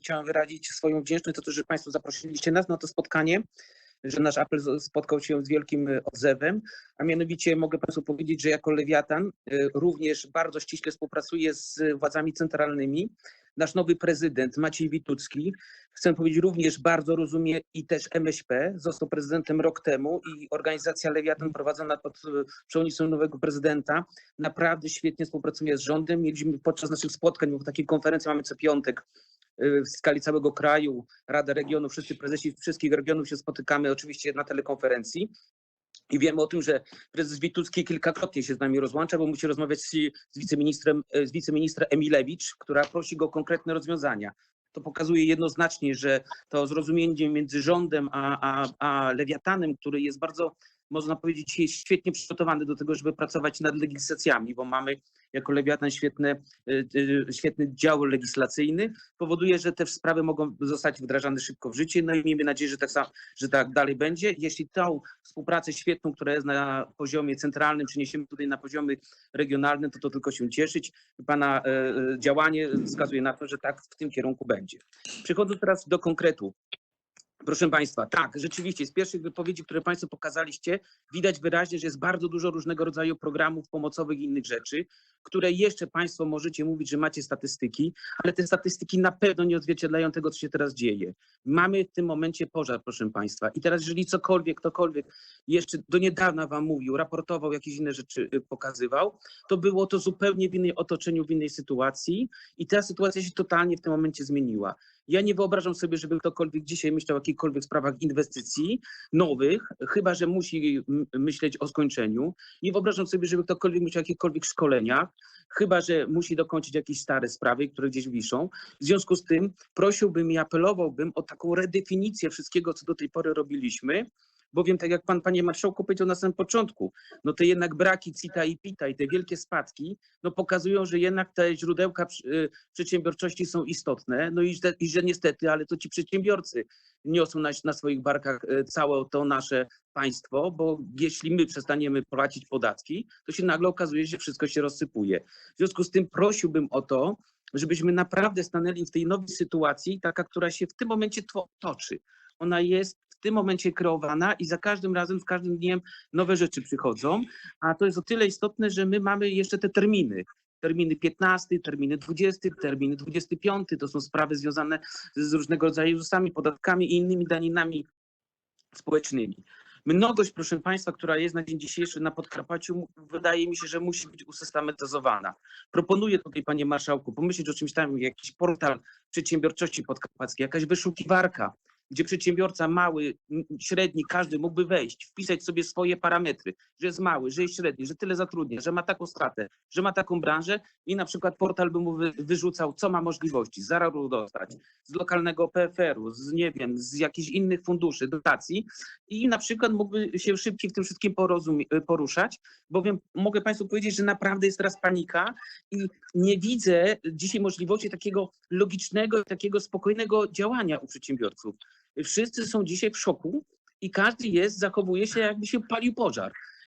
chciałem wyrazić swoją wdzięczność za to, że Państwo zaprosiliście nas na to spotkanie, że nasz apel spotkał się z wielkim e, odzewem, a mianowicie mogę Państwu powiedzieć, że jako Lewiatan e, również bardzo ściśle współpracuję z władzami centralnymi. Nasz nowy prezydent Maciej Witucki, chcę powiedzieć, również bardzo rozumie i też MŚP, został prezydentem rok temu i organizacja Lewiatan prowadzona pod e, przewodnictwem nowego prezydenta naprawdę świetnie współpracuje z rządem. Mieliśmy podczas naszych spotkań, bo takie konferencje mamy co piątek w skali całego kraju, Rada Regionu, wszyscy prezesi wszystkich regionów się spotykamy oczywiście na telekonferencji. I wiemy o tym, że prezes Witucki kilkakrotnie się z nami rozłącza, bo musi rozmawiać z, z wiceministrem, e, z wiceministra Emilewicz, która prosi go o konkretne rozwiązania. To pokazuje jednoznacznie, że to zrozumienie między rządem a, a, a Lewiatanem, który jest bardzo, można powiedzieć, jest świetnie przygotowany do tego, żeby pracować nad legislacjami, bo mamy jako Lewiatan świetne, y, y, świetny dział legislacyjny, powoduje, że te sprawy mogą zostać wdrażane szybko w życie. No i miejmy nadzieję, że tak, sam, że tak dalej będzie. Jeśli tą współpracę świetną, która jest na poziomie centralnym, przeniesiemy tutaj na poziomy regionalne, to to tylko się cieszyć. Pana e, e, działanie wskazuje na to, że tak w tym kierunku będzie. Przechodząc teraz do konkretu. Proszę Państwa, tak, rzeczywiście z pierwszych wypowiedzi, które Państwo pokazaliście, widać wyraźnie, że jest bardzo dużo różnego rodzaju programów pomocowych i innych rzeczy, które jeszcze Państwo możecie mówić, że macie statystyki, ale te statystyki na pewno nie odzwierciedlają tego, co się teraz dzieje. Mamy w tym momencie pożar, proszę Państwa. I teraz, jeżeli cokolwiek, ktokolwiek jeszcze do niedawna Wam mówił, raportował, jakieś inne rzeczy y, pokazywał, to było to zupełnie w innej otoczeniu, w innej sytuacji i ta sytuacja się totalnie w tym momencie zmieniła. Ja nie wyobrażam sobie, żeby ktokolwiek dzisiaj myślał o jakichkolwiek sprawach inwestycji nowych, chyba że musi myśleć o skończeniu. Nie wyobrażam sobie, żeby ktokolwiek myślał o jakichkolwiek szkoleniach, chyba że musi dokończyć jakieś stare sprawy, które gdzieś wiszą. W związku z tym prosiłbym i apelowałbym o taką redefinicję wszystkiego, co do tej pory robiliśmy, bowiem tak jak pan, panie marszałku, powiedział na samym początku, no te jednak braki CITA i PITA i te wielkie spadki, no pokazują, że jednak te źródełka y, przedsiębiorczości są istotne, no i że, i że niestety, ale to ci przedsiębiorcy niosą na, na swoich barkach y, całe to nasze państwo, bo jeśli my przestaniemy płacić podatki, to się nagle okazuje, że wszystko się rozsypuje. W związku z tym prosiłbym o to, żebyśmy naprawdę stanęli w tej nowej sytuacji, taka, która się w tym momencie toczy. Ona jest w tym momencie kreowana i za każdym razem, z każdym dniem nowe rzeczy przychodzą, a to jest o tyle istotne, że my mamy jeszcze te terminy. Terminy 15, terminy 20, terminy 25, to są sprawy związane z różnego rodzaju ZUS-ami, podatkami i innymi daninami społecznymi. Mnogość, proszę Państwa, która jest na dzień dzisiejszy na Podkarpaciu, wydaje mi się, że musi być usystematyzowana. Proponuję tutaj, Panie Marszałku, pomyśleć o czymś tam, jakiś portal przedsiębiorczości podkarpackiej, jakaś wyszukiwarka, gdzie przedsiębiorca mały, średni, każdy mógłby wejść, wpisać sobie swoje parametry, że jest mały, że jest średni, że tyle zatrudnia, że ma taką stratę, że ma taką branżę i na przykład portal by mu wy, wyrzucał, co ma możliwości, zararu dostać, z lokalnego PFR-u, z nie wiem, z jakichś innych funduszy, dotacji i na przykład mógłby się szybciej w tym wszystkim porozumie- poruszać, bowiem mogę Państwu powiedzieć, że naprawdę jest teraz panika i nie widzę dzisiaj możliwości takiego logicznego, takiego spokojnego działania u przedsiębiorców. Wszyscy są dzisiaj w szoku i każdy jest, zachowuje się jakby się palił pożar.